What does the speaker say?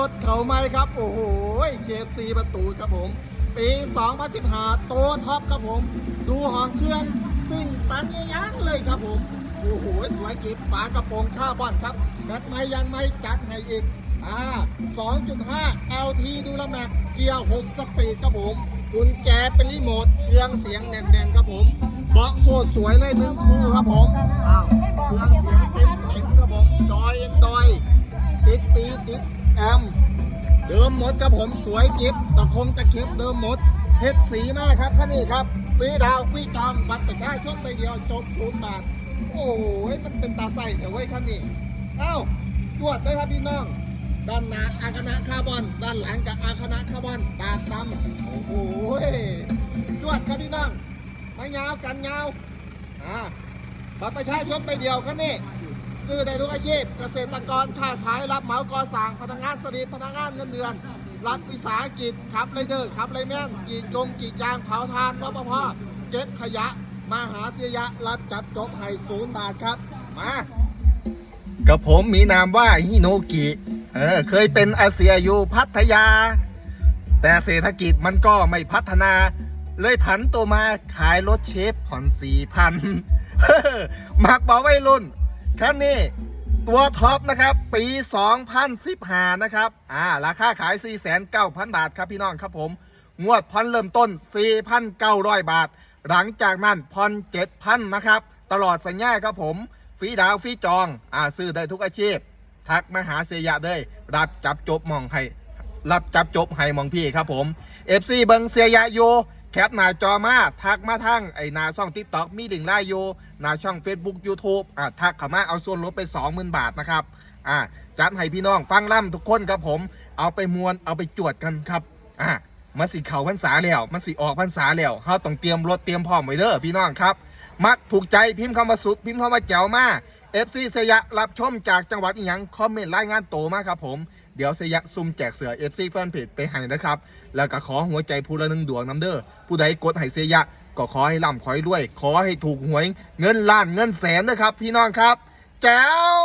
ใหม่ครับ โอ้โหเคฟซีประตูครับผม ปี2015โตท็อปครับผม ดูหองเครื่องสิ่งตันยักเลยครับผม โอ้โหสวยกิบฝากระโปรงข้าบอนครับแบตไม่ยังไม่จัดให้อีกอ่า2.5 LT ดูแลแม็กเกียร์6สปีดครับผมกุญแจเป็นรีโมทเครื่องเสียงแน่นๆครับผมเบาะโคตรสวยเลยหนึ่งคู่ครับผมอ้าวเครื่องเสียง ติดปีติดแอมเดิมหมดครับผมสวยกิฟตะคงตะเข็บเดิมหมดเฮ็ดสีมากครับท่านี่ครับฟรีดาวฟรีจองบัตรประชาชนไปเดียวจบศูนย์บาทโอ้ยมันเป็นตาใส่แต่เว้ยคันนี้เอ้าตรวจด้วยครับพี่น้องด้านหน้าอาคณะคาร์บอนด้านหลังกับอาคณะคาร์บอนปากดำโอ้โหตรวจครับพี่น้องไม่ยาวกันยาวอ่าบัตรประชาชนไปเดียวคันนี้ ซื้อได้ทุกอาชีพ เกษตรกรค้าขายรับเหมาก่อสร้างพนักงานสลิดพนักงานเงินเดือน รัฐวิสาหกิจขับไรเดอร์ขับไรแม่นกีดจงกรีดยางเผาทานรปภเก็บขยะมหาเสียยะรับจับจบให้ศูนย์บาทครับ มากับผมมีนามว่าฮิโนกิเออเคยเป็นอาเซียอยู่พัทยา แต่เศรษฐกิจมันก็ไม่พัฒนา เลยผันตัวมาขายรถเชฟผ่อนสี่พันมักบอกวัยรุ่น คันนี้ตัวท็อปนะครับ ปี 2015นะครับอ่าราคาขาย 4,900 บาทครับพี่น้องครับผม งวดพันเริ่มต้น 4,900 บาท หลังจากนั้นพันเจ็ดพันนะครับ ตลอดสัญญาครับผมฟรีดาวฟรีจองอ่าซื้อได้ทุกอาชีพ ทักมาหาเสียยะเลยรับจับจบมองให้ รับจับจบให้มองพี่ครับผม FC เบิงเสียยะโยแคปหน้าจอมาทักมาทั้งไอหนาช่อง TikTok มีลิงไลน์โยหนาช่อง Facebook YouTube อะทักเข้ามาเอาส่วนลดไป 20,000 บาทนะครับอ่าจัดให้พี่น้องฟังล่ำทุกคนครับผม เอาไปมวนเอาไปจวดกันครับอ่ามาสิเข่าพรรษาแล้วมาสิออกพรรษาแล้วเฮาต้องเตรียมรถเตรียมพร้อมไว้เด้อพี่น้องครับ มักถูกใจพิมพ์คำว่าสุดพิมพ์คำว่าแจ๋วมา เอฟซีเสยะรับชมจากจังหวัดอีหยังคอมเมนต์รายงานโตมากครับผมเดี๋ยวเสยะซุ่มแจกเสือเอฟซีแฟนเพจไปให้นะครับ แล้วก็ขอหัวใจผู้ละหนึ่งดวงน้ำเด้อผู้ใดกดให้เสยะก็ขอให้ร่ำขอให้รวย ขอให้ถูกหวย เงินล้านเงินแสนนะครับ พี่น้องครับ แจ๋ว